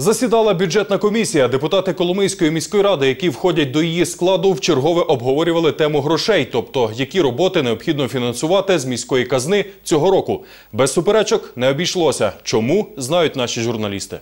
Засідала бюджетна комісія. Депутати Коломийської міської ради, які входять до її складу, вчергове обговорювали тему грошей, тобто які роботи необхідно фінансувати з міської казни цього року. Без суперечок не обійшлося. Чому знають наші журналісти.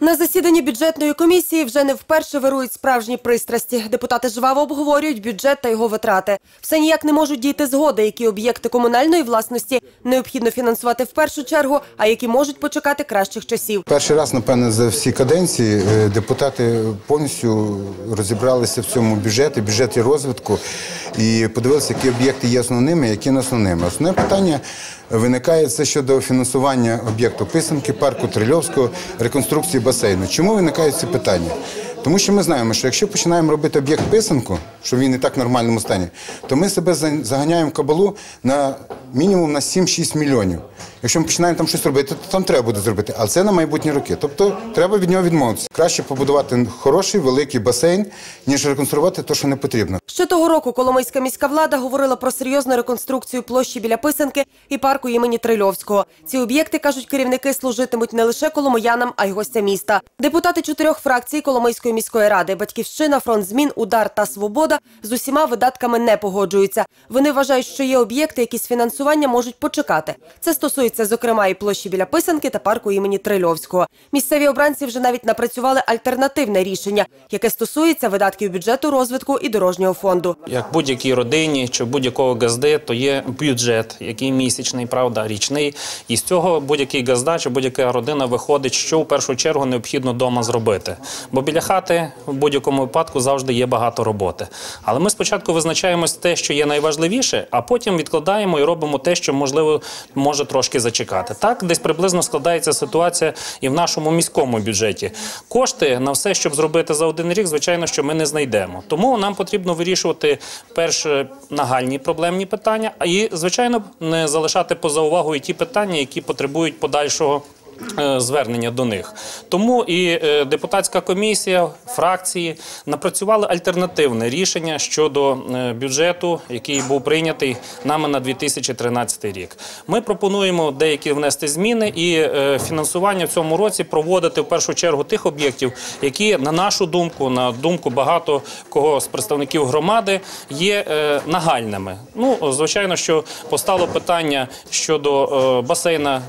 На засіданні бюджетної комісії вже не вперше вирують справжні пристрасті. Депутати жваво обговорюють бюджет та його витрати. Все ніяк не можуть дійти згоди, які об'єкти комунальної власності необхідно фінансувати в першу чергу, а які можуть почекати кращих часів. Перший раз, напевне, за всі каденції е, депутати повністю розібралися в цьому бюджеті, бюджеті розвитку і подивилися, які об'єкти є основними, які не основними. Основне питання виникає це щодо фінансування об'єкту писанки, парку Трильовського, реконструкції басейну. Чому виникають ці питання? Тому що ми знаємо, що якщо починаємо робити об'єкт писанку, що він і так в нормальному стані, то ми себе заганяємо в кабалу на мінімум на 7-6 мільйонів. Якщо ми починаємо там щось робити, то там треба буде зробити. Але це на майбутні роки. Тобто треба від нього відмовитися. Краще побудувати хороший великий басейн, ніж реконструювати те, що не потрібно. Ще того року Коломийська міська влада говорила про серйозну реконструкцію площі біля Писанки і парку імені Трильовського. Ці об'єкти, кажуть керівники, служитимуть не лише коломиянам, а й гостям міста. Депутати чотирьох фракцій Коломийської міської ради Батьківщина, фронт змін, удар та свобода з усіма видатками не погоджуються. Вони вважають, що є об'єкти, які з фінансування можуть почекати. Це стосується, зокрема, і площі біля Писанки та парку імені Трильовського. Місцеві обранці вже навіть напрацювали альтернативне рішення, яке стосується видатків бюджету розвитку і дорожнього фонду. Як будь-якій родині чи будь-якого газди, то є бюджет, який місячний, правда, річний. І з цього будь-який газда чи будь-яка родина виходить, що в першу чергу необхідно вдома зробити. Бо біля хати в будь-якому випадку завжди є багато роботи. Але ми спочатку визначаємось те, що є найважливіше, а потім відкладаємо і робимо те, що можливо може трошки зачекати. Так, десь приблизно складається ситуація і в нашому міському бюджеті. Кошти на все, щоб зробити за один рік, звичайно, що ми не знайдемо. Тому нам потрібно вирішувати перше нагальні проблемні питання, а і звичайно не залишати поза увагою ті питання, які потребують подальшого. е, Звернення до них тому і е, депутатська комісія, фракції напрацювали альтернативне рішення щодо е, бюджету, який був прийнятий нами на 2013 рік. Ми пропонуємо деякі внести зміни і е, фінансування в цьому році проводити в першу чергу тих об'єктів, які на нашу думку, на думку багато кого з представників громади, є е, нагальними. Ну звичайно, що постало питання щодо басейна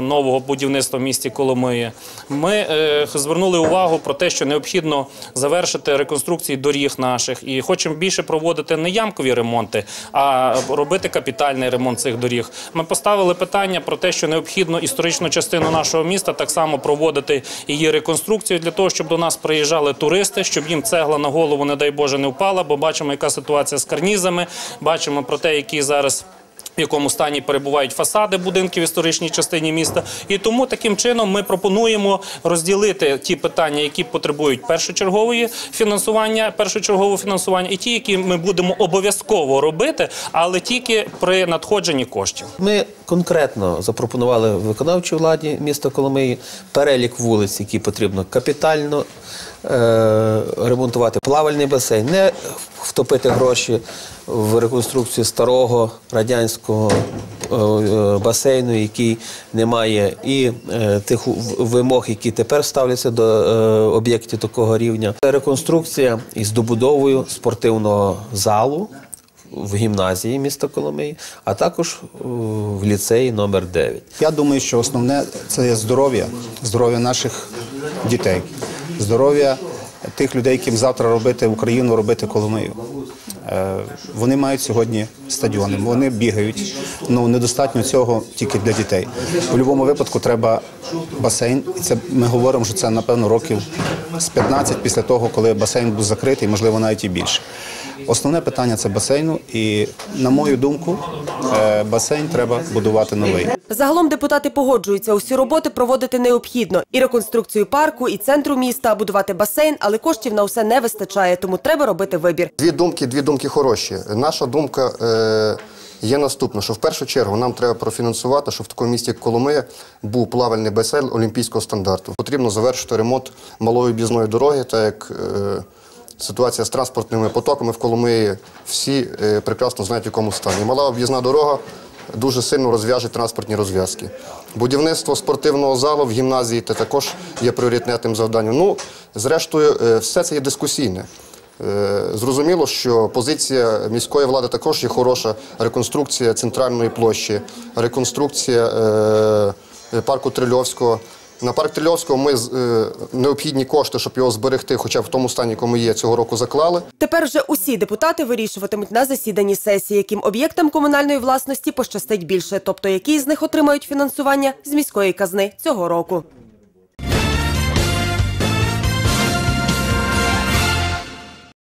нового будівництва в місті Коломиї. Ми звернули увагу про те, що необхідно завершити реконструкції доріг наших і хочемо більше проводити не ямкові ремонти, а робити капітальний ремонт цих доріг. Ми поставили питання про те, що необхідно історичну частину нашого міста так само проводити її реконструкцію для того, щоб до нас приїжджали туристи, щоб їм цегла на голову, не дай Боже, не впала, бо бачимо, яка ситуація з карнізами, бачимо про те, які зараз. В якому стані перебувають фасади будинків в історичній частині міста, і тому таким чином ми пропонуємо розділити ті питання, які потребують першочергової фінансування, першочергового фінансування, і ті, які ми будемо обов'язково робити, але тільки при надходженні коштів. Ми конкретно запропонували виконавчій владі міста Коломиї перелік вулиць, які потрібно капітально ремонтувати плавальний басейн, не втопити гроші в реконструкцію старого радянського е, е, басейну, який не має і е, тих вимог, які тепер ставляться до е, об'єктів такого рівня. Реконструкція із добудовою спортивного залу в гімназії міста Коломиї, а також е, в ліцеї номер 9. Я думаю, що основне це є здоров'я, здоров'я наших дітей, здоров'я тих людей, яким завтра робити Україну, робити Коломию. Е, Вони мають сьогодні стадіони, вони бігають. Ну недостатньо цього тільки для дітей. У будь-якому випадку треба басейн. І це ми говоримо, що це напевно років з 15 після того, коли басейн був закритий, можливо, навіть і більше. Основне питання це басейну, і на мою думку, е, басейн треба будувати новий. Загалом депутати погоджуються, усі роботи проводити необхідно. І реконструкцію парку, і центру міста, будувати басейн, але коштів на усе не вистачає, тому треба робити вибір. Дві думки, дві думки хороші. Наша думка е, є наступна, що в першу чергу нам треба профінансувати, щоб в такому місті, як Коломия, був плавальний басейн олімпійського стандарту. Потрібно завершити ремонт малої об'їзної дороги, так як е, ситуація з транспортними потоками в Коломиї всі е, прекрасно знають, в якому стані. Мала об'їзна дорога дуже сильно розв'яже транспортні розв'язки. Будівництво спортивного залу в гімназії це також є пріоритетним завданням. Ну, зрештою, е, все це є дискусійне. Е, Зрозуміло, що позиція міської влади також є хороша. Реконструкція центральної площі, реконструкція парку Трильовського. На парк Трильовського ми е, необхідні кошти, щоб його зберегти, хоча в тому стані, якому є, цього року заклали. Тепер вже усі депутати вирішуватимуть на засіданні сесії, яким об'єктам комунальної власності пощастить більше, тобто які з них отримають фінансування з міської казни цього року.